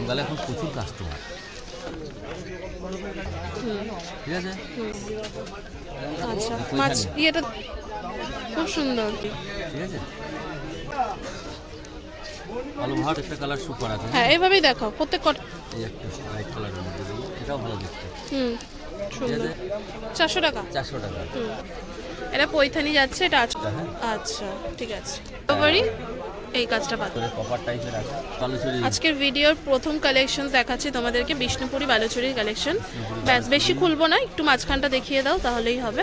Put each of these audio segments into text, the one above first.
গরমকালে এখন প্রচুর কাস্টমার ঠিক আছে? আচ্ছা দেখো মাছ। ইয়েটা খুব সুন্দর। ঠিক আছে? আলু একটা কালার সুপার আছে। হ্যাঁ এভাবেই দেখাও প্রত্যেক কটা এই একটা লাইট কালারের মধ্যে দেবো এটাও ভালো দেখতে। হুম সুন্দর। চারশো টাকা? চারশো টাকা। হুম। এটা পৈথানি যাচ্ছে এটা হ্যাঁ। আচ্ছা ঠিক আছে। এই কাজটা বালুচুরি। আজকের ভিডিওর প্রথম কালেকশন দেখাচ্ছি তোমাদেরকে বিষ্ণুপুরি বালুচুরির কালেকশন ব্যাস বেশি খুলবো না একটু মাঝখানটা দেখিয়ে দাও তাহলেই হবে।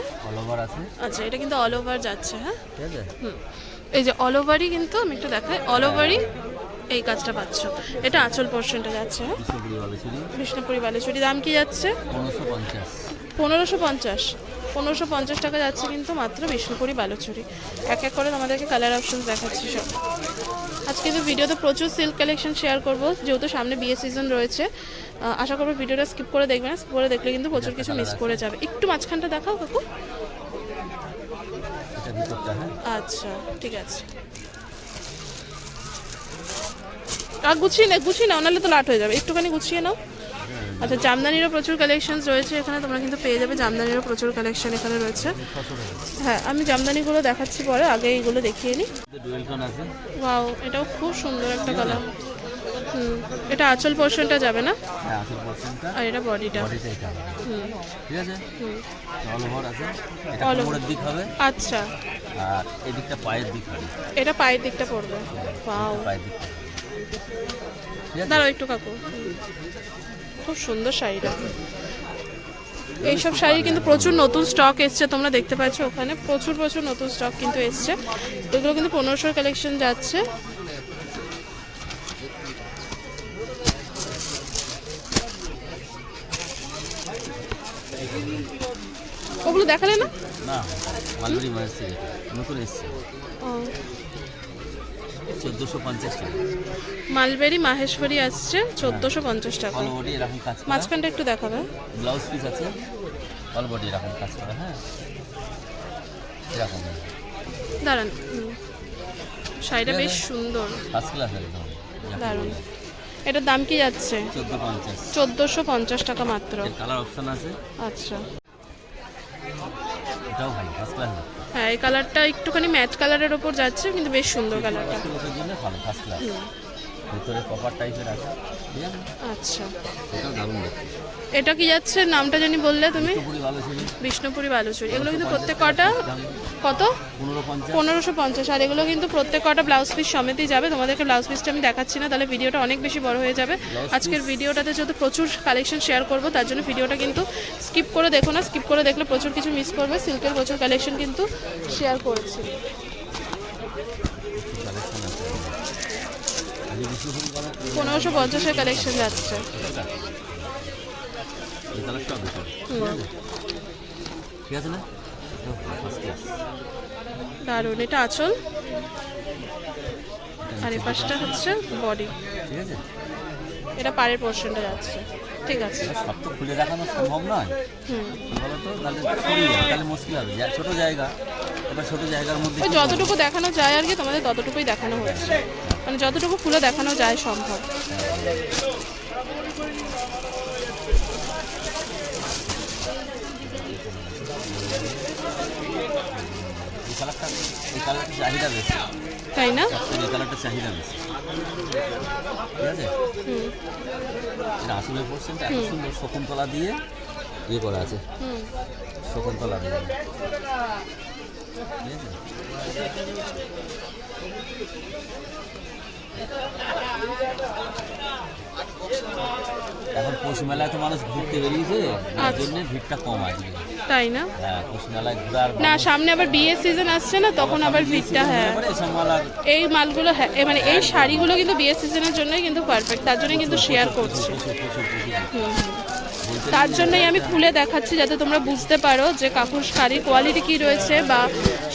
আচ্ছা এটা কিন্তু অল ওভার যাচ্ছে হ্যাঁ? হুম। এই যে অল ওভারই কিন্তু আমি একটু দেখাই অল ওভারই এই কাজটা পাচ্ছ। এটা আঁচল পোর্শনটা যাচ্ছে হ্যাঁ? বিষ্ণুপুরি বালুচুরি। বিষ্ণুপুরি বালুচুরি দাম কি যাচ্ছে? পনেরোশো পঞ্চাশ। পনেরোশো পঞ্চাশ। পনেরোশো পঞ্চাশ টাকা যাচ্ছে কিন্তু মাত্র বিষ্ণুপুরি বালুচুরি। এক এক করে তোমাদেরকে কালার অপশন দেখাচ্ছি সব। আজকে কিন্তু ভিডিওতে প্রচুর সিল্ক কালেকশন শেয়ার করব যেহেতু সামনে বিয়ে সিজন রয়েছে আশা করব ভিডিওটা স্কিপ করে দেখবে না স্কিপ করে দেখলে কিন্তু প্রচুর কিছু মিস করে যাবে। একটু মাঝখানটা দেখাও কাকু। হ্যাঁ? আচ্ছা ঠিক আছে। আর গুছিয়ে নে গুছিয়ে নাও নাহলে তো লাট হয়ে যাবে। একটুখানি গুছিয়ে নাও। আচ্ছা জামদানিরও প্রচুর কালেকশনস রয়েছে এখানে তোমরা কিন্তু পেয়ে যাবে জামদানিরও প্রচুর কালেকশন এখানে রয়েছে। হ্যাঁ আমি জামদানিগুলো দেখাচ্ছি পরে আগে এইগুলো দেখিয়ে নিই ওয়াও এটাও খুব সুন্দর একটা কালার হুম এটা আঁচল পোর্শনটা যাবে না? হ্যাঁ আর এটা বডিটা বডিটা এটা হুম। ঠিক আছে? আচ্ছা। আর এদিকটা পায়ের দিক হবে। এটা পায়ের দিকটা পড়বে। ওয়াও পায়ের দিক দাঁড়াও একটু কাকু। খুব সুন্দর শাড়িটা। এইসব শাড়ি কিন্তু প্রচুর নতুন স্টক এসছে তোমরা দেখতে পাচ্ছ ওখানে। প্রচুর প্রচুর নতুন স্টক কিন্তু এসছে। এগুলো কিন্তু পনেরোশোর কালেকশন যাচ্ছে। ওগুলো দেখালে না? নতুন এসছে। ও, চোদ্দোশো পঞ্চাশ টাকা। মালবেরি মাহেশ্বরী আসছে চোদ্দোশো পঞ্চাশ টাকা। অল বডি এরকম কাজ করা। মাঝখানটা একটু দেখাবে। ব্লাউজ পিস আছে? অল বডি এরকম কাজ করা হ্যাঁ? এরকম। দাঁড়ান হুম। শাড়িটা বেশ সুন্দর। ফার্স্ট ক্লাস একদম। দারুণ। এটার দাম কি যাচ্ছে? চোদ্দ পঞ্চাশ। চোদ্দোশো পঞ্চাশ টাকা মাত্র। এর কালার অপশন আছে? আচ্ছা। এটাও ভালো ফার্স্ট ক্লাস হ্যাঁ এই কালারটা একটুখানি ম্যাট কালারের ওপর যাচ্ছে কিন্তু বেশ সুন্দর কালারটা ভিতরে কপার টাইপের আছে ঠিক আছে? আচ্ছা। এটাও দারুণ এটা কি যাচ্ছে? নামটা জানি বললে তুমি? বিষ্ণুপুরি বালুচুরি। এগুলো কিন্তু প্রত্যেক কটা কত? পনেরোশো পঞ্চাশ। আর এগুলো কিন্তু প্রত্যেক কটা ব্লাউজ পিস সমেতই যাবে। তোমাদেরকে ব্লাউজ পিসটা আমি দেখাচ্ছি না তাহলে ভিডিওটা অনেক বেশি বড় হয়ে যাবে। আজকের ভিডিওটাতে যেহেতু প্রচুর কালেকশন শেয়ার করব তার জন্য ভিডিওটা কিন্তু স্কিপ করে দেখো না। স্কিপ করে দেখলে প্রচুর কিছু মিস করবে। সিল্কের প্রচুর কালেকশন কিন্তু শেয়ার করেছি। পনেরোশো পঞ্চাশের কালেকশন যাচ্ছে। এই কালারটা ভিতরে হুম, ঠিক আছে না ফার্স্ট ক্লাস দারুণ এটা আঁচল? আর এই পাশটা হচ্ছে বডি ঠিক আছে এটা পাড়ের পোর্শনটা যাচ্ছে। ঠিক আছে। সব তো খুলে দেখানো সম্ভব নয় হুম। কি তাহলে তাহলে মুশকিল হবে ছোট জায়গা এবার ছোট জায়গার মধ্যে যতটুকু দেখানো যায় আর কি তোমাদের ততটুকুই দেখানো হচ্ছে। মানে যতটুকু খুলে দেখানো যায় সম্ভব। তাই না? কালারটা চাহিদা বেশি ঠিক আছে হুম। এটা আসলে পোর্শনটা এত সুন্দর শকুন্তলা দিয়ে ইয়ে করা আছে হুম। শকুন্তলা দিয়ে ঠিক আছে এখন পৌষ মেলায় তো মানুষ ঘুরতে বেরিয়েছে আচ্ছা। জন্য ভিড়টা কম আছে। তাই না? হ্যাঁ পৌষ মেলায় ঘোরার না সামনে আবার বিয়ে সিজন আসছে না তখন আবার ভিড়টা হ্যাঁ। এসব মাল আর এই মালগুলো হ্যাঁ এ মানে এই শাড়িগুলো কিন্তু বিয়ে সিজনের জন্যই কিন্তু পারফেক্ট তার জন্যই কিন্তু শেয়ার করছি। প্রচুর প্রচুর প্রচুর হুম, হুম। তার জন্যই আমি খুলে দেখাচ্ছি যাতে তোমরা বুঝতে পারো যে কাকুর শাড়ির কোয়ালিটি কি রয়েছে বা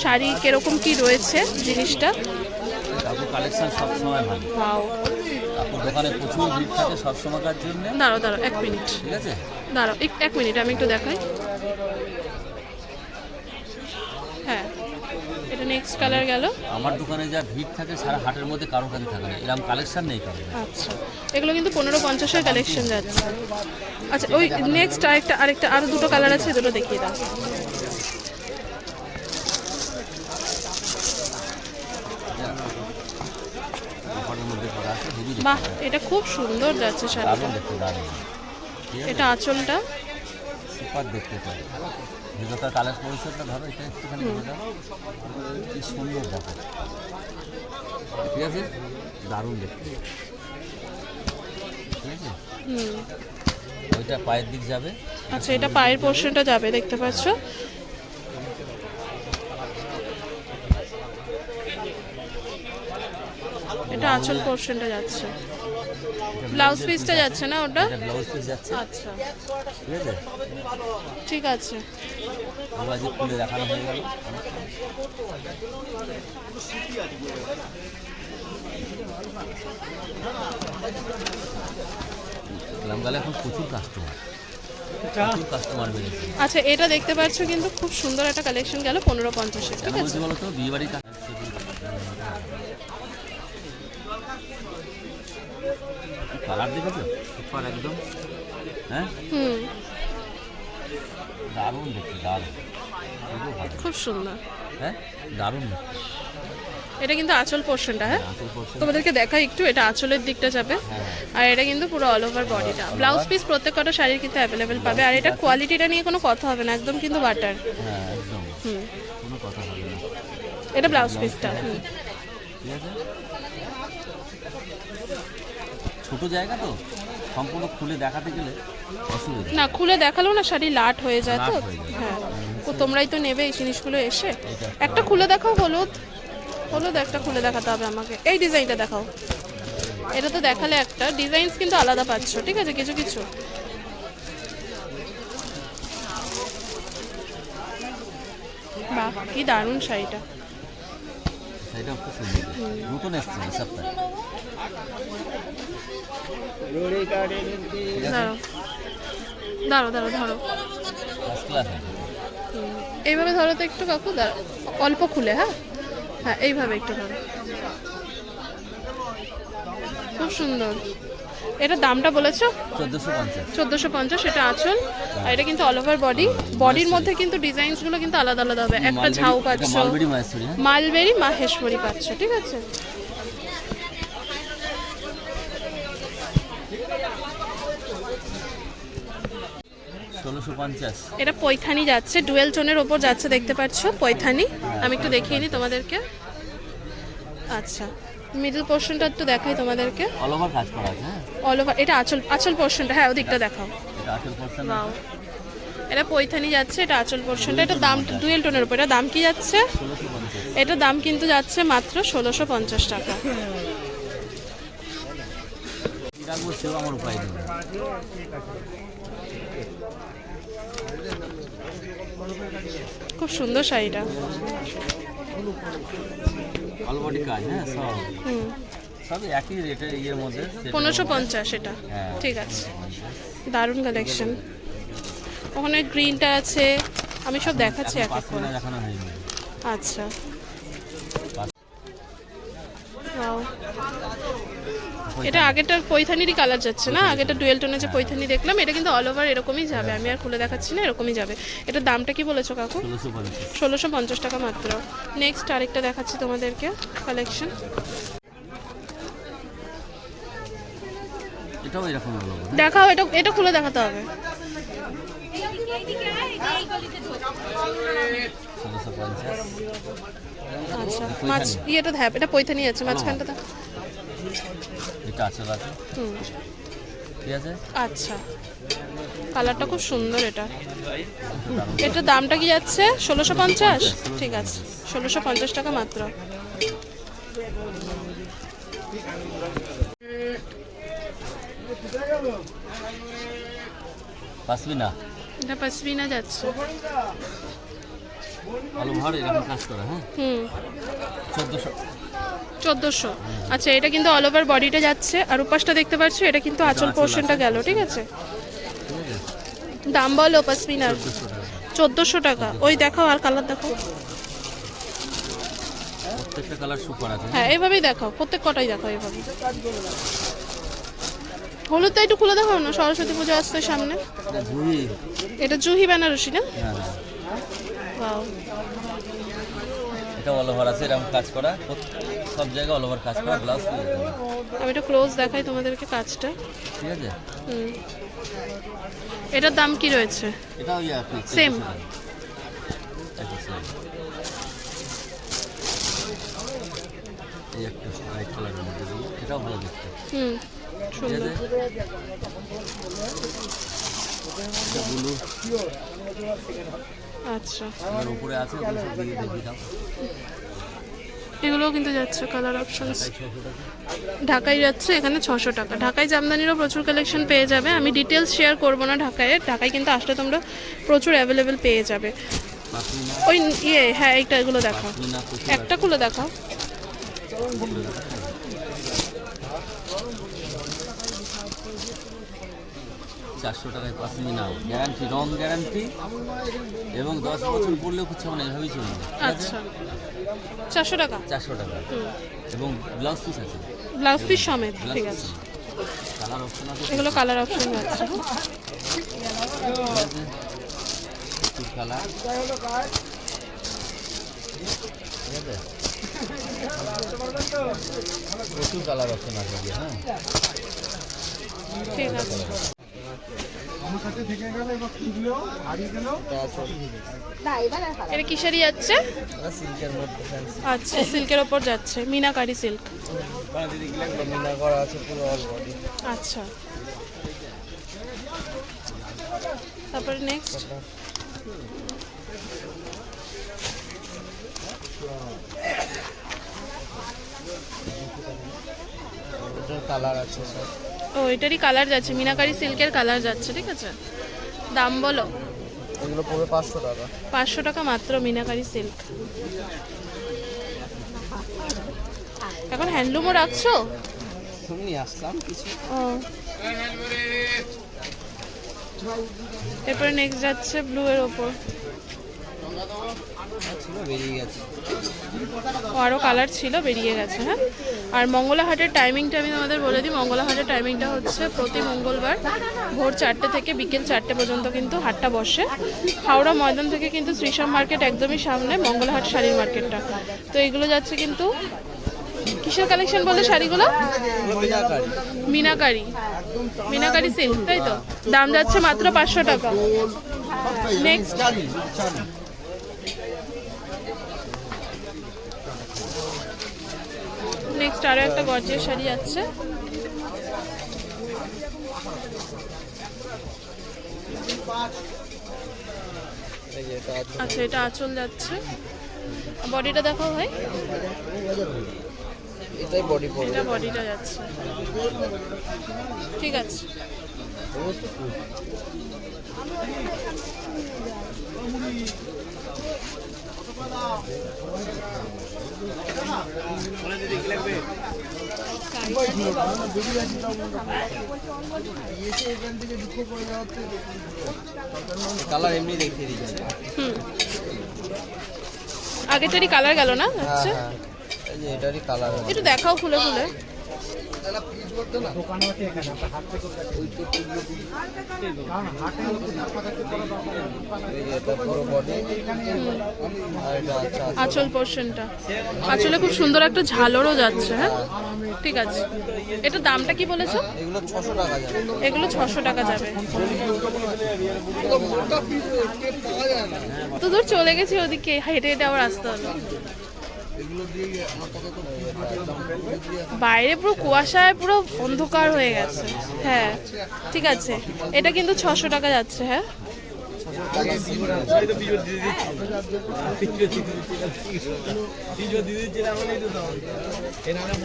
শাড়ি কীরকম কি রয়েছে জিনিসটা। কালেকশন সবসময় ভালো। কাপড় দোকানে প্রচুর ভিড় থাকে সবসময়কার জন্য। দাঁড়াও দাঁড়াও এক মিনিট। ঠিক আছে? দাঁড়াও এক- এক মিনিট আমি একটু দেখাই। হ্যাঁ এটা নেক্সট কালার গেল। আমার দোকানে যা ভিড় থাকে সারা হাটের মধ্যে কারও কাছে থাকে না। এরকম কালেকশন নেই কারও আচ্ছা এগুলো কিন্তু পনেরো পঞ্চাশের কালেকশন যাচ্ছে। আচ্ছা ওই নেক্সট আরেকটা আরেকটা আরও দুটো কালার আছে দুটো দেখিয়ে দাও অফারের মধ্যে করা আছে হেভি বাহ এটা খুব সুন্দর যাচ্ছে শাড়িটা। এটা আঁচলটা? সুপার দেখতে পাই ভেতরটা কালার পরিষদটা ধরো এটা একটুখানি কি সুন্দর দেখো। ঠিক আছে? দারুণ দেখতে। ঠিক আছে? হুম। ওইটা পায়ের দিক যাবে। আচ্ছা এটা পায়ের পোর্শনটা যাবে দেখতে পাচ্ছ? এটা আঁচল পোর্শনটা যাচ্ছে। ব্লাউজ পিসটা যাচ্ছে না ওটা? ব্লাউজ পিস যাচ্ছে। আচ্ছা। ঠিক আছে? খুলে দেখানো হয়ে গেল। এখন প্রচুর কাস্টমার আচ্ছা এটা দেখতে পাচ্ছ কিন্তু খুব সুন্দর একটা কালেকশন গেল পনেরো পঞ্চাশে ঠিক আছে? বিয়ে বাড়ির কালার দেখেছ? সুপার একদম। হ্যাঁ? হুম। দারুণ দেখতে দারুণ। খুব সুন্দর। হ্যাঁ? দারুণ। এটা কিন্তু আঁচল পোর্শনটা হ্যাঁ? তোমাদেরকে দেখাই একটু এটা আঁচলের দিকটা যাবে। হ্যাঁ। আর এটা কিন্তু পুরো অল ওভার বডিটা ব্লাউজ পিস প্রত্যেক কটা শাড়ির কিন্তু অ্যাভেলেবেল পাবে। আর এটা কোয়ালিটিটা নিয়ে কোনো কথা হবে না একদম কিন্তু বাটার হ্যাঁ একদম। হুম। কোনো কথা হবে না। এটা ব্লাউজ পিসটা হুম ঠিক আছে ছোট জায়গা তো সম্পূর্ণ খুলে দেখাতে গেলে অসুবিধা। না খুলে দেখালেও না শাড়ি লাট হয়ে যায় তো। হয়ে তো তোমরাই তো নেবে এই জিনিসগুলো এসে। একটা খুলে দেখাও হলুদ। হলুদ একটা খুলে দেখাতে হবে আমাকে। এই ডিজাইনটা দেখাও। এটা তো দেখালে একটা। ডিজাইনস কিন্তু আলাদা পাচ্ছ ঠিক আছে? কিছু কিছু। বাহ কি দারুণ শাড়িটা। সেটা খুব সুন্দর। নতুন এসছে সপ্তাহে দাঁড়ো দাঁড়ো দাঁড়ো ধরো। এইভাবে ধরো তো একটু কাকু অল্প খুলে হ্যাঁ? হ্যাঁ এইভাবে একটু ধরো। খুব সুন্দর। এটা দামটা বলেছ? চোদ্দোশো পঞ্চাশ এটা আঁচল। আর এটা কিন্তু অল ওভার বডি বডির মধ্যে কিন্তু ডিজাইনসগুলো কিন্তু আলাদা আলাদা হবে। একটা ঝাউ পাচ্ছ। হ্যাঁ? মালবেরি মাহেশ্বরী পাচ্ছ ঠিক আছে? এটা পৈথানি যাচ্ছে ডুয়েল টোনের ওপর যাচ্ছে দেখতে পাচ্ছ? পৈথানি। আমি একটু দেখিয়ে নিই তোমাদেরকে। আচ্ছা মিডল পোর্শনটা একটু দেখাই তোমাদেরকে। অল ওভার কাজ করা আছে হ্যাঁ? অল ওভার এটা আঁচল আঁচল পোর্শনটা হ্যাঁ ওদিকটা দেখাও। এটা আসল পার্সেন্ট নাও এটা পৈথানি যাচ্ছে এটা আঁচল পোর্শনটা এটা দাম ডুয়েল টোনের উপর এটা দাম কি যাচ্ছে? এটা দাম কিন্তু যাচ্ছে মাত্র ষোলোশো পঞ্চাশ টাকা। আমার উপায় নেই খুব সুন্দর শাড়িটা অল বডি কাজ হ্যাঁ সব হুম সব একই রেটের ইয়ের মধ্যে সেটার পনেরোশো পঞ্চাশ এটা। হ্যাঁ। ঠিক আছে। দারুণ কালেকশন ওখানে গ্রিনটা আছে। আমি সব দেখাচ্ছি এক এক করে। আচ্ছা. এটা আগেরটা পৈথানিরই কালার যাচ্ছে না? আগেটা ডুয়েল টোনে যে পৈথানি দেখলাম এটা কিন্তু অল ওভার এরকমই যাবে। আমি আর খুলে দেখাচ্ছি না এরকমই যাবে। এটার দামটা কি বলেছ কাকু? ষোলোশো পঞ্চাশ টাকা মাত্র। নেক্সট আরেকটা দেখাচ্ছি তোমাদেরকে কালেকশন এটাও এরকম দেখাও এটা এটা খুলে দেখাতে হবে। আচ্ছা মাছ ইয়েটা হ্যাঁ এটা পৈথানি আছে। মাঝখানটা এটা আছে হুম। ঠিক আছে? আচ্ছা। কালারটা খুব সুন্দর এটা। এটার দামটা কি যাচ্ছে? ষোলোশো পঞ্চাশ? ঠিক আছে। ষোলোশো পঞ্চাশ টাকা মাত্র। পাসবি না এটা পাসবিনা যাচ্ছে। আলু ভাড় এরকম কাজ করা হ্যাঁ? হুম। চোদ্দোশো চোদ্দোশো। আচ্ছা এটা কিন্তু অল ওভার বডিটা যাচ্ছে আর উপাসটা দেখতে পাচ্ছ এটা কিন্তু আঁচল পোর্শনটা গেল ঠিক আছে? দাম বলো পাসবিনার চোদ্দোশো টাকা। চোদ্দোশো টাকা। ওই দেখাও আর কালার দেখো হ্যাঁ এইভাবেই দেখাও প্রত্যেক কটাই দেখাও এইভাবে হলুদটা একটু খুলে দেখাও না সরস্বতী পুজো আসছে সামনে? এটা জুহি। বেনারসি না? হ্যাঁ। হ্যাঁ. এটা অল ওভার আছে এরকম কাজ করা। সব জায়গায় অল ওভার কাজ করা ব্লাউজ আমি একটু ক্লোজ দেখাই তোমাদেরকে কাজটা। ঠিক আছে? হুম। এটার দাম কি রয়েছে? এটা ওই same। এই একটা হোয়াইট কালারের মধ্যে দেবো এটাও ভালো দেখতে। হুম সুন্দর। ব্লু আচ্ছা। উপরে আছে ওগুলো সব দিয়ে দেখিয়ে দাও। এগুলোও কিন্তু যাচ্ছে কালার অপশনস ঢাকায় যাচ্ছে এখানে ছশো টাকা। ঢাকায় জামদানিরও প্রচুর কালেকশন পেয়ে যাবে। আমি ডিটেলস শেয়ার করব না ঢাকায়। ঢাকায় কিন্তু আসলে তোমরা প্রচুর অ্যাভেলেবেল পেয়ে যাবে। ওই ইয়ে হ্যাঁ এইটা এগুলো দেখাও। একটা খুলে দেখাও। চারশো টাকায় পাশমিনা গ্যারান্টি রং গ্যারান্টি এবং দশ বছর পড়লেও কিছু মানে এভাবেই চলবে। আচ্ছা। চারশো টাকা? চারশো টাকা। এবং ব্লাউজ পিস আছে। ব্লাউজ পিস সমেত ঠিক আছে। কালার অপশন আছে। এগুলো কালার অপশন আছে। কালার প্রচুর কালার অপশন আছে হ্যাঁ। ঠিক আছে। এটা কিসেরই যাচ্ছে? আচ্ছা সিল্কের ওপর যাচ্ছে মিনাকারি সিল্ক। মিনা করা আছে পুরো অল বডি আচ্ছা। তারপরে নেক্সট কালার আছে সব। ও এটারই কালার যাচ্ছে মিনাকারি সিল্কের কালার যাচ্ছে ঠিক আছে? দাম বলো। এগুলো পড়বে পাঁচশো টাকা। পাঁচশো টাকা মাত্র মিনাকারি সিল্ক। এখন হ্যান্ডলুমও রাখছো? শুনি আসলাম কিছু। ও। এরপরে নেক্সট যাচ্ছে ব্লু এর ওপর। আরও কালার ছিল, বেরিয়ে গেছে হ্যাঁ? আর মঙ্গলা হাটের টাইমিংটা আমি তোমাদের বলে দিই। মঙ্গলা হাটের টাইমিংটা হচ্ছে প্রতি মঙ্গলবার ভোর চারটে থেকে বিকেল চারটে পর্যন্ত কিন্তু হাটটা বসে। হাওড়া ময়দান থেকে কিন্তু শ্রীশাম মার্কেট একদমই সামনে, মঙ্গলাহাট শাড়ির মার্কেটটা। তো এগুলো যাচ্ছে কিন্তু কিসের কালেকশন বলে শাড়িগুলো? মিনাকারি। মিনাকারি সিল্ক তাই তো? দাম যাচ্ছে মাত্র পাঁচশো টাকা। নেক্সট নেক্সট আরও একটা গর্জের শাড়ি যাচ্ছে আচ্ছা এটা আঁচল যাচ্ছে। বডিটা দেখাও ভাই। এটাই বডি এটা বডিটা যাচ্ছে। ঠিক আছে। কালার এমনি দেখিয়ে দিচ্ছি আগে আগেটারই কালার গেল না আচ্ছা এটারই কালার একটু দেখাও খুলে খুলে। আঁচল পোর্শনটা আঁচলে খুব সুন্দর একটা ঝালরও যাচ্ছে হ্যাঁ? ঠিক আছে। এটা দামটা কি বলেছ? এগুলো ছশো টাকা যাবে। এগুলো ছশো টাকা যাবে তো দূর চলে গেছি ওদিকে। হেঁটে হেঁটে আবার আসতে হলো বাইরে পুরো কুয়াশায় পুরো অন্ধকার হয়ে গেছে। হ্যাঁ ঠিক আছে। এটা কিন্তু ছশো টাকা যাচ্ছে হ্যাঁ?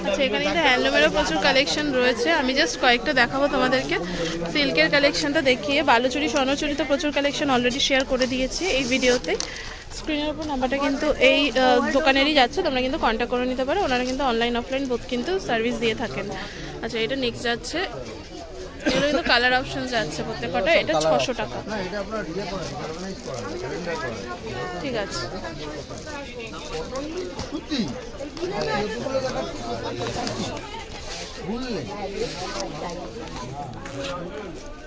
আচ্ছা প্রচুর কালেকশন রয়েছে। আমি জাস্ট কয়েকটা দেখাবো তোমাদেরকে। সিল্কের কালেকশনটা দেখিয়ে, বালুচুরি, স্বর্ণচুরি তো প্রচুর কালেকশন অলরেডি শেয়ার করে দিয়েছি এই ভিডিওতে স্ক্রিনের উপর নাম্বারটা কিন্তু এই দোকানেরই যাচ্ছে তোমরা কিন্তু কন্ট্যাক্ট করে নিতে পারো। ওনারা কিন্তু অনলাইন অফলাইন বোথ কিন্তু সার্ভিস দিয়ে থাকেন। আচ্ছা এটা নেক্সট যাচ্ছে। এগুলো কিন্তু কালার অপশন যাচ্ছে প্রত্যেকটা। এটা ছশো টাকা। ঠিক আছে।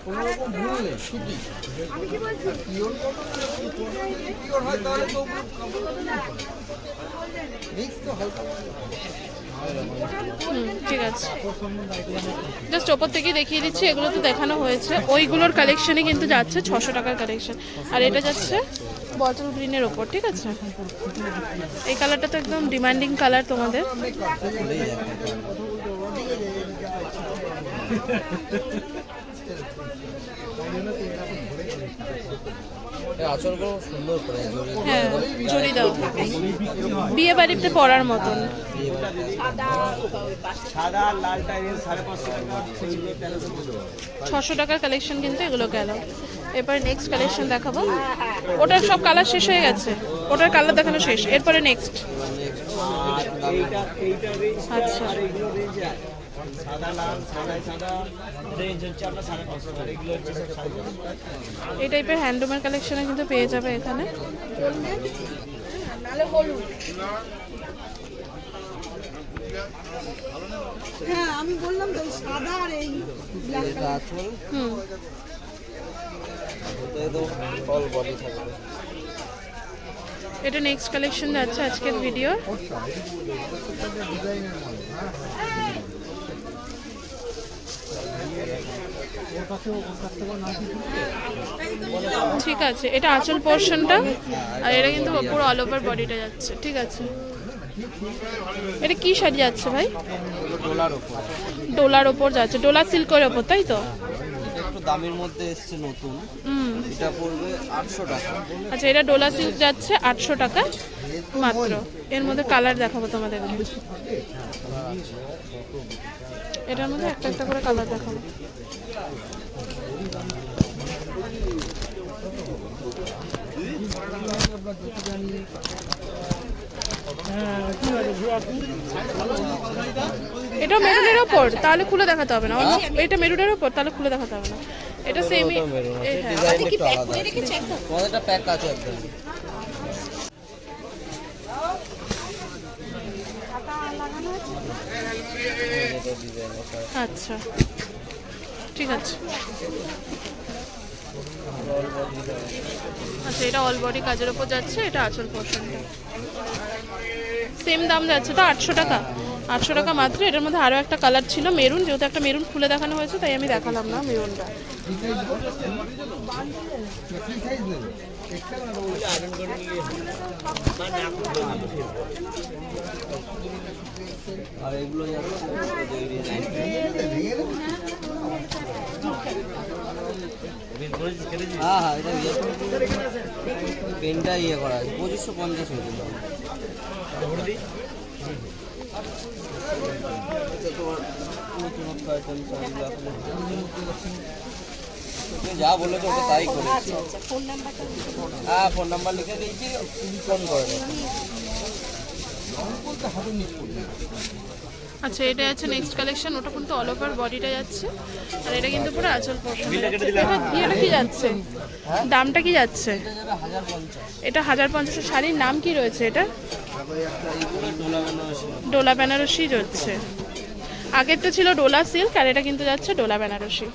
কোনো রকম ভুল নেই সত্যি পিওর পিওর হয় তাহলে তো মিক্স তো হালকা হুম ঠিক আছে। জাস্ট ওপর থেকে দেখিয়ে দিচ্ছি এগুলো তো দেখানো হয়েছে। ওইগুলোর কালেকশনই কিন্তু যাচ্ছে ছশো টাকার কালেকশন আর এটা যাচ্ছে বটল গ্রিনের ওপর ঠিক আছে? এই কালারটা তো একদম ডিমান্ডিং কালার তোমাদের। হ্যাঁ জড়ি দাও বিয়ে বাড়িতে পরার মতন। ছশো টাকার কালেকশন কিন্তু এগুলো গেল। এরপরে নেক্সট কালেকশন দেখাবো। ওটার সব কালার শেষ হয়ে গেছে। ওটার কালার দেখানো শেষ। এরপরে নেক্সট আচ্ছা। এই টাইপের হ্যান্ডলুমের কালেকশনে কিন্তু পেয়ে যাবে এখানে। হ্যাঁ আমি বললাম তো সাদা আর এই এটা হুম। ওটা তো ফল বডি থাকবে এটা নেক্সট কালেকশন যাচ্ছে আজকের ভিডিও ডিজাইনের মাল হ্যাঁ ঠিক আছে এটা আঁচল পোর্শনটা আর এটা কিন্তু পুরো অল ওভার বডিটা যাচ্ছে ঠিক আছে। এটা কি শাড়ি যাচ্ছে ভাই? ডলার ওপর। ডোলার ওপর যাচ্ছে ডোলা সিল্কের ওপর তাই তো? দামের মধ্যে এসছে নতুন। এটা পড়বে আটশো টাকা। আচ্ছা এটা ডোলা সিল্ক যাচ্ছে আটশো টাকা মাত্র। এর মধ্যে কালার দেখাবো তোমাদের এটার মধ্যে একটা একটা করে কালার দেখাবো। এটা মেরুনের ওপর তাহলে খুলে দেখাতে হবে না। অন্য এটা মেরুনের ওপর তাহলে খুলে দেখাতে হবে না। এটা সেমি হ্যাঁ। ডিজাইন একটু আলাদা। তোমাদেরটা প্যাক আছে একদম। আচ্ছা। ঠিক আছে। আচ্ছা এটা অল বডি কাজের ওপর যাচ্ছে, এটা আচল পোর্শনটা সেম দাম যাচ্ছে তো আটশো টাকা। আটশো টাকা মাত্র, এটার মধ্যে আরও একটা কালার ছিল মেরুন যেহেতু একটা মেরুন খুলে দেখানো হয়েছে, তাই আমি দেখালাম না মেরুনটা আর এগুলো যাচ্ছে ওই ডিজাইন ভেঙে দেবে হ্যাঁ হ্যাঁ এটা ইয়ে ইয়ে করা আছে পঁচিশশো পঞ্চাশ হয়েছিল যা বলেছ ওটা তাই করেছি হ্যাঁ ফোন নাম্বার লিখে দিয়েছি ফোন করে দেবো আচ্ছা এটা যাচ্ছে নেক্সট কালেকশন ওটা কিন্তু অল ওভার বডিটা যাচ্ছে। আর এটা কিন্তু পুরো আচল পোর্শন এটা কি যাচ্ছে? দামটা কি যাচ্ছে? এটা হাজার পঞ্চাশের শাড়ির নাম কি রয়েছে এটা? ডোলা বেনারসি যাচ্ছে। আগেরটা ছিল ডোলা সিল্ক আর এটা কিন্তু যাচ্ছে ডোলা বেনারসি।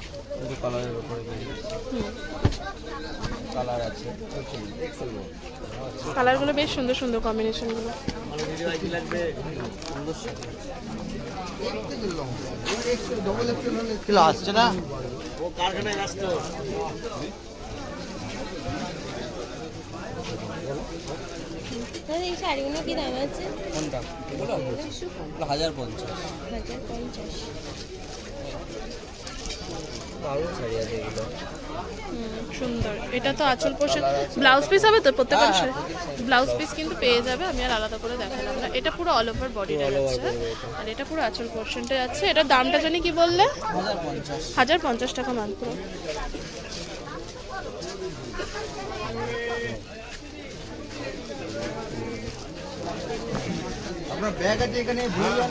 কালার আছে কালারগুলো বেশ সুন্দর সুন্দর কম্বিনেশনগুলো কিলো আসছে না? ও কারখানায় ব্যস্ত এই শাড়িগুলো কি দাম আছে? কোনটা? হাজার পঞ্চাশ। হাজার পঞ্চাশ। দারুণ শাড়ি আছে এগুলো। হুম, সুন্দর। এটা তো আঁচল পোশাক। ব্লাউজ পিস হবে তো প্রত্যেক প্রত্যেকটা ব্লাউজ পিস কিন্তু পেয়ে যাবে আমি আর আলাদা করে দেখালাম না। এটা পুরো অল ওভার বডিটা যাচ্ছে। আর এটা পুরো আঁচল পোর্শনটা যাচ্ছে। এটার দামটা জানি কি বললে? হাজার পঞ্চাশ। হাজার পঞ্চাশ টাকা মাত্র। আপনার ব্যাগ আছে এখানে ভুল ভাই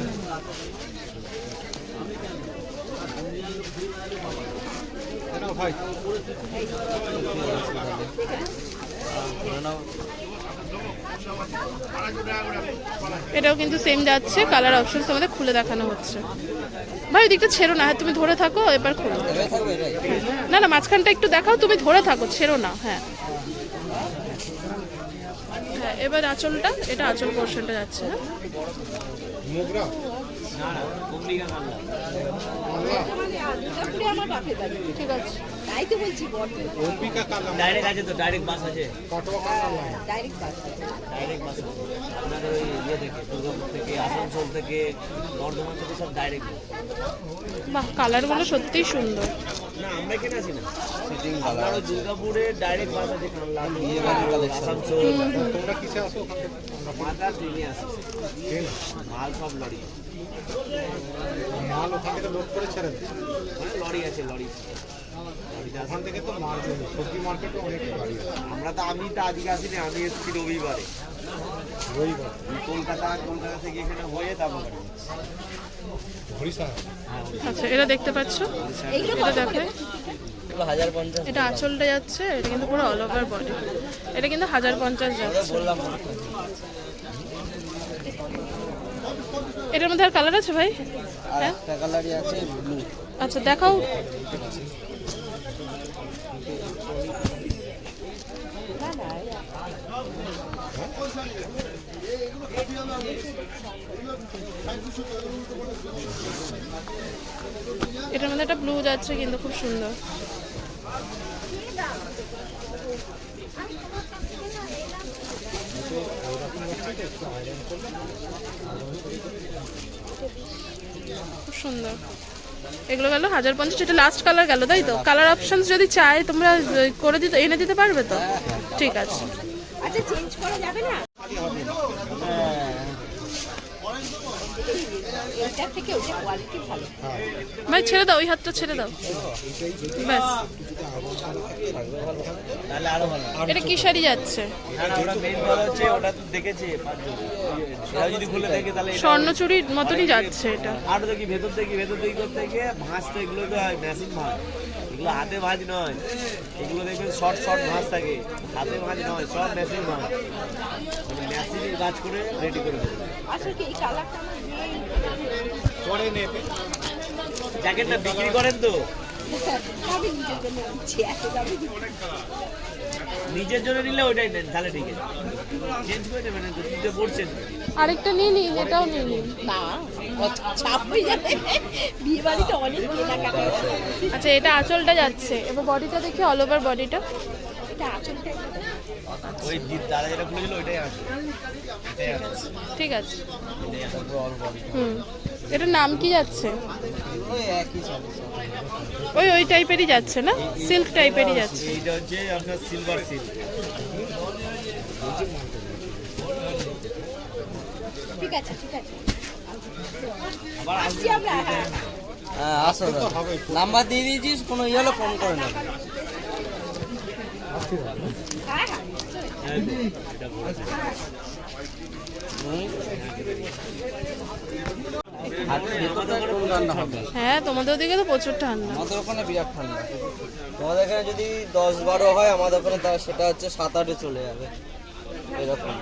ধরে নাও এটাও কিন্তু সেম যাচ্ছে কালার অপশন তোমাদের খুলে দেখানো হচ্ছে। ভাই, ওদিকটা ছেড়ো না হ্যাঁ তুমি ধরে থাকো, এবার খোলো। না না, মাঝখানটা একটু দেখাও, তুমি ধরে থাকো, ছেড়ো না হ্যাঁ। হ্যাঁ এবার আঁচলটা, এটা আঁচল পোর্শনটা যাচ্ছে হ্যাঁ। ডাইরেক্ট আছে তো ডাইরেক্ট বাস আছে। ডাইরেক্ট বাস ডাইরেক্ট বাস আপনাদের ওই ইয়ে থেকে দুর্গাপুর থেকে আসানসোল থেকে বর্ধমান থেকে সব ডাইরেক্ট বাহ কালারগুলো সত্যিই সুন্দর। না আমরা না। সিটিং আপনার দুর্গাপুরে ডাইরেক্ট বাস আছে কানলা আসানসোল। তোমরা কিসে আসো ওখান ট্রেনে আসে মাল সব মাল ওখান থেকে লোড করে ছেড়ে দেয়। মানে লরি আছে লরি ওখান থেকে তো মাল সবজি মার্কেটে অনেক গাড়ি আছে। আমরা তো আমি তো আজকে আসিনি আমি এসেছি রবিবারে। রবিবার? কলকাতা কলকাতা থেকে এখানে হয়ে তারপর আচ্ছা এটা দেখতে পাচ্ছ? এটা দেখে হাজার এটা আঁচলটা যাচ্ছে এটা কিন্তু পুরো অল ওভার বডি এটা কিন্তু হাজার পঞ্চাশ যাচ্ছে। এটার মধ্যে আর কালার আছে ভাই? হ্যাঁ একটা কালারই আছে ব্লু আচ্ছা দেখাও। এটার মধ্যে একটা ব্লু যাচ্ছে কিন্তু খুব সুন্দর। খুব সুন্দর। এগুলো গেল হাজার পঞ্চাশ, এটা লাস্ট কালার গেল, তাই তো? কালার অপশন যদি চাই, তোমরা করে দিতে, এনে দিতে পারবে তো? ঠিক আছে। আচ্ছা চেঞ্জ করা যাবে না? এটার থেকে ওটা কোয়ালিটি ভালো। ভাই ছেড়ে দাও ওই হাতটা ছেড়ে দাও। ব্যাস। তাহলে আরও ভালো এটা কি শাড়ি যাচ্ছে? তো স্বর্ণচুরির মতনই যাচ্ছে এটা। আর দেখি ভেতর থেকে ভেতর থেকে করতে গিয়ে ভাঁজ তো এগুলো তো মেশিন ভাঁজ এগুলো হাতে ভাঁজ নয় এগুলো দেখবেন শর্ট শর্ট ভাঁজ থাকে হাতে ভাঁজ নয় সব মেশিন ভাঁজ মানে মেশিনে কাজ করে রেডি করে দেবে আসলে কি এই কালারটা জ্যাকেটটা বিক্রি করেন তো? নিজের জন্য নিলে ওইটাই নেন তাহলে ঠিক আছে। চেঞ্জ করে নেবেন তো তিনটে পড়ছেন আরেকটা নিয়ে নিন এটাও নিয়ে নিন। না চাপ হয়ে যাবে। বিয়ে বাড়িতে অনেক কেনাকাটা আচ্ছা এটা আঁচলটা যাচ্ছে। এবার বডিটা দেখি অল ওভার বডিটা। এটা আচলটা ওই দাদা যেটা খুলেছিল ওইটাই আছে। ঠিক আছে। আছে হুম। এটার নাম কি যাচ্ছে? ওই ওই টাইপেরই যাচ্ছে না? সিল্ক টাইপেরই যাচ্ছে। এইটা হচ্ছে আপনার সিলভার সিল্ক ঠিক আছে ঠিক আছে। আবার আসছি আমরা হ্যাঁ। হ্যাঁ আসো নাম্বার দিয়ে দিয়েছিস কোনো ইয়ে হলে ফোন করে নেবে হ্যাঁ হ্যাঁ হ্যাঁ তোমাদের ওদিকে তো প্রচুর ঠান্ডা। আমাদের ওখানে বিরাট ঠান্ডা। তোমাদের এখানে যদি দশ বারো হয় আমাদের ওখানে তা সেটা হচ্ছে সাত আটে চলে যাবে। এরকম।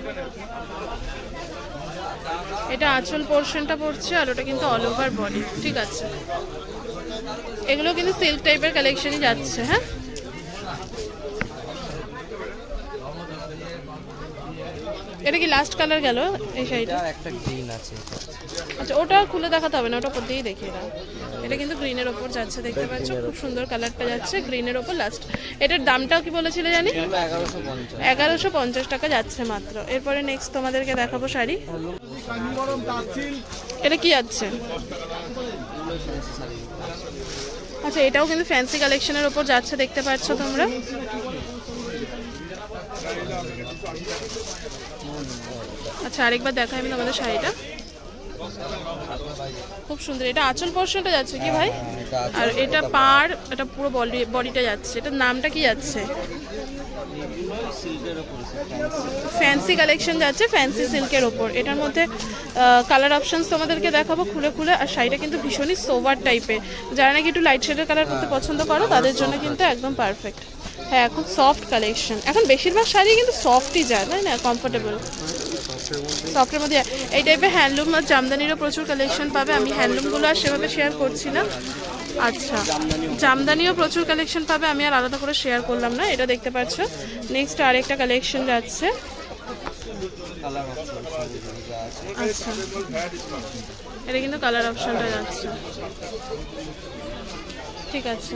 এটা আঁচল পোর্শনটা পড়ছে আর ওটা কিন্তু অল ওভার বডি ঠিক আছে। এগুলো কিন্তু সিল্ক টাইপের কালেকশনই যাচ্ছে হ্যাঁ? এটা কি লাস্ট কালার গেল এই শাড়িটা? একটা গ্রিন আছে আচ্ছা ওটা খুলে দেখাতে হবে না ওটা প্রত্যেই দেখিয়ে দাও এটা কিন্তু গ্রিনের ওপর যাচ্ছে দেখতে পাচ্ছ? খুব সুন্দর কালারটা যাচ্ছে গ্রিনের ওপর লাস্ট এটার দামটাও কি বলেছিলে জানি? এগারোশো পঞ্চাশ। টাকা যাচ্ছে মাত্র। এরপরে নেক্সট তোমাদেরকে দেখাবো শাড়ি। এটা কি যাচ্ছে? আচ্ছা এটাও কিন্তু ফ্যান্সি কালেকশনের ওপর যাচ্ছে দেখতে পাচ্ছ তোমরা? আচ্ছা আরেকবার দেখাই আমি তোমাদের শাড়িটা। খুব সুন্দর। এটা আঁচল পোর্শনটা যাচ্ছে কি ভাই? আর এটা পার এটা পুরো বডি বডিটা যাচ্ছে। এটার নামটা কি যাচ্ছে? ফ্যান্সি কালেকশন যাচ্ছে ফ্যান্সি সিল্কের ওপর। এটার মধ্যে কালার অপশানস তোমাদেরকে দেখাবো খুলে খুলে। আর শাড়িটা কিন্তু ভীষণই সোভার টাইপের যারা নাকি একটু লাইট শেডের কালার করতে পছন্দ করো তাদের জন্য কিন্তু একদম পারফেক্ট হ্যাঁ এখন সফট কালেকশন এখন বেশিরভাগ শাড়ি কিন্তু সফটই যায় তাই না? কমফোর্টেবল সফটের মধ্যে এই টাইপের হ্যান্ডলুম আর জামদানিরও প্রচুর কালেকশন পাবে। আমি হ্যান্ডলুমগুলো আর সেভাবে শেয়ার করছি না। আচ্ছা জামদানিও প্রচুর কালেকশন পাবে। আমি আর আলাদা করে শেয়ার করলাম না, এটা দেখতে পাচ্ছ। নেক্সট আরেকটা কালেকশন যাচ্ছে। আচ্ছা এটা কিন্তু কালার অপশনটা যাচ্ছে। ঠিক আছে।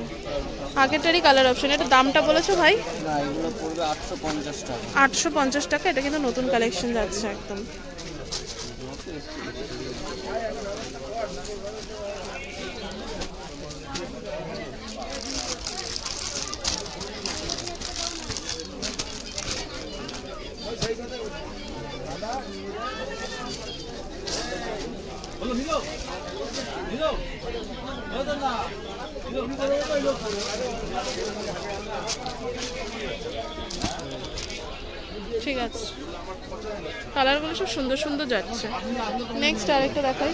আগেরটারই কালার অপশন এটা দামটা বলেছ ভাই? না এগুলো পড়বে আটশো পঞ্চাশ টাকা। আটশো পঞ্চাশ টাকা। এটা কিন্তু নতুন কালেকশন যাচ্ছে একদম। গুলো কালারগুলো সব সুন্দর সুন্দর যাচ্ছে। নেক্সট আরেকটা দেখাই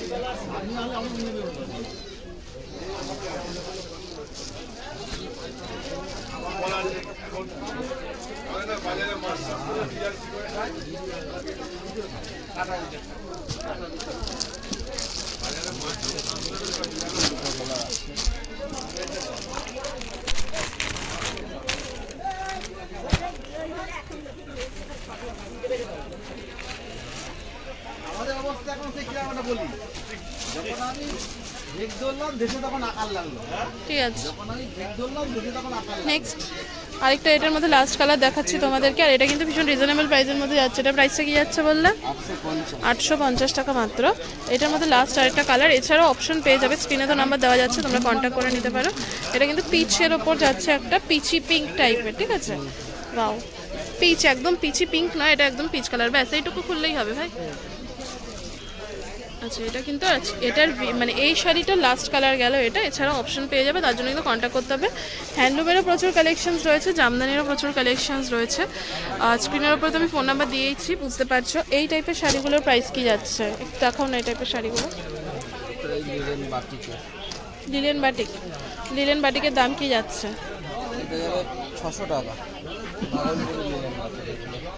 আমাদের অবস্থা এখন সেই কীরকম একটা বলি যখন আমি ব্রেক ধরলাম দেশে তখন আকার লাগল। ঠিক আছে। যখন আমি ব্রেক ধরলাম দেশে তখন আকার নেক্সট আরেকটা এটার মধ্যে লাস্ট কালার দেখাচ্ছি তোমাদেরকে আর এটা কিন্তু ভীষণ রিজনেবল প্রাইসের মধ্যে যাচ্ছে। এটা প্রাইসটা কি যাচ্ছে বললে? আটশো পঞ্চাশ। আটশো পঞ্চাশ টাকা মাত্র। এটার মধ্যে লাস্ট আরেকটা কালার এছাড়াও অপশন পেয়ে যাবে। স্ক্রিনে তো নাম্বার দেওয়া যাচ্ছে তোমরা কন্ট্যাক্ট করে নিতে পারো। এটা কিন্তু পিচের ওপর যাচ্ছে একটা পিচি পিঙ্ক টাইপের ঠিক আছে? বাও পিচ একদম পিচি পিঙ্ক নয় এটা একদম পিচ কালার ব্যাস এইটুকু খুললেই হবে ভাই। আচ্ছা এটা কিন্তু এটার মানে এই শাড়িটার লাস্ট কালার গেল এটা এছাড়াও অপশন পেয়ে যাবে তার জন্য কিন্তু কন্ট্যাক্ট করতে হবে। হ্যান্ডলুমেরও প্রচুর কালেকশনস রয়েছে জামদানিরও প্রচুর কালেকশনস রয়েছে। স্ক্রিনের উপর তো আমি ফোন নাম্বার দিয়েইছি বুঝতে পারছ? এই টাইপের শাড়িগুলোর প্রাইস কি যাচ্ছে? একটু দেখাও না এই টাইপের শাড়িগুলো। লিলেন বাটিক লিলেন বাটিকের দাম কি যাচ্ছে? ছশো টাকা।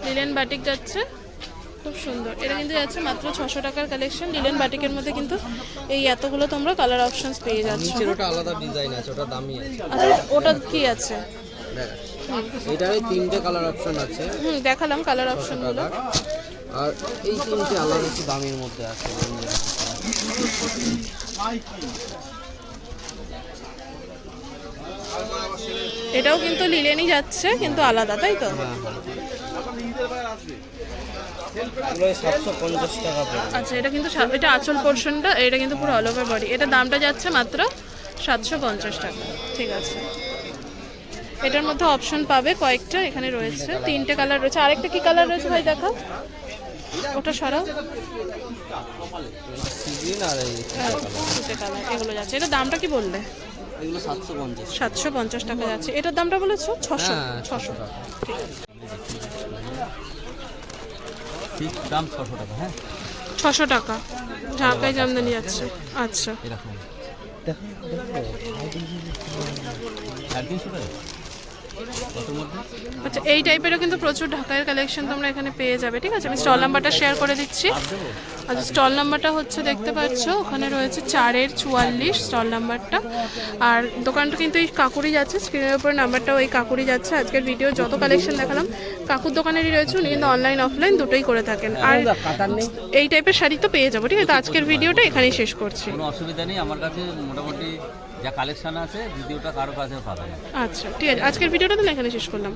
লিলেন বাটিক যাচ্ছে? খুব সুন্দর। এটা কিন্তু যাচ্ছে মাত্র ছশো টাকার কালেকশন লিলেন বাটিকের মধ্যে কিন্তু এই এতগুলো তোমরা কালার অপশনস পেয়ে যাচ্ছ। ওটা আলাদা ডিজাইন আছে ওটা দামি আছে। আচ্ছা ওটা কি আছে? এটারে তিনটে কালার অপশন আছে। হুম দেখালাম কালার অপশনগুলো আর এই তিনটে আলাদা একটু দামের মধ্যে আছে। এটাও কিন্তু লিলেনই যাচ্ছে কিন্তু আলাদা তাই তো এগুলো সাতশো পঞ্চাশ টাকা পড়বে আচ্ছা এটা কিন্তু এটা আঁচল পোর্শনটা এটা কিন্তু পুরো অল ওভার বডি এটা দামটা যাচ্ছে মাত্র সাতশো পঞ্চাশ টাকা। ঠিক আছে। এটার মধ্যে অপশন পাবে কয়েকটা এখানে রয়েছে। তিনটে কালার রয়েছে। আরেকটা কি কালার রয়েছে ভাই দেখাও। ওটা সরাও। হ্যাঁ, এগুলো যাচ্ছে। এটা দামটা কি বললে? সাতশো পঞ্চাশ। টাকা যাচ্ছে। এটার দামটা বলেছ? ছশো। হ্যাঁ ছশো। ছশো ঠিক আছে। ঠিক দাম ছশো টাকা হ্যাঁ? ছশো টাকা। ঢাকায় জামদানি আছে। আচ্ছা। এরকম। আচ্ছা এই টাইপেরও কিন্তু প্রচুর ঢাকায় কালেকশন তোমরা এখানে পেয়ে যাবে ঠিক আছে? আমি স্টল নাম্বারটা শেয়ার করে দিচ্ছি। আচ্ছা স্টল নাম্বারটা হচ্ছে দেখতে পাচ্ছ? ওখানে রয়েছে চারের চুয়াল্লিশ স্টল নাম্বারটা। আর দোকানটা কিন্তু এই কাকুরি যাচ্ছে স্ক্রিনের উপর নাম্বারটা ওই কাকুরি যাচ্ছে। আজকের ভিডিও যত কালেকশন দেখালাম কাকুর দোকানেরই রয়েছে উনি কিন্তু অনলাইন অফলাইন দুটোই করে থাকেন। আর এই টাইপের শাড়ি তো পেয়ে যাব ঠিক আছে? আজকের ভিডিওটা এখানেই শেষ করছি। কোনো অসুবিধা নেই আমার কাছে মোটামুটি যা কালেকশন আছে দ্বিতীয়টা কারও কাছেও পাবে না আচ্ছা ঠিক আছে। আজকের ভিডিওটা তাহলে এখানে শেষ করলাম।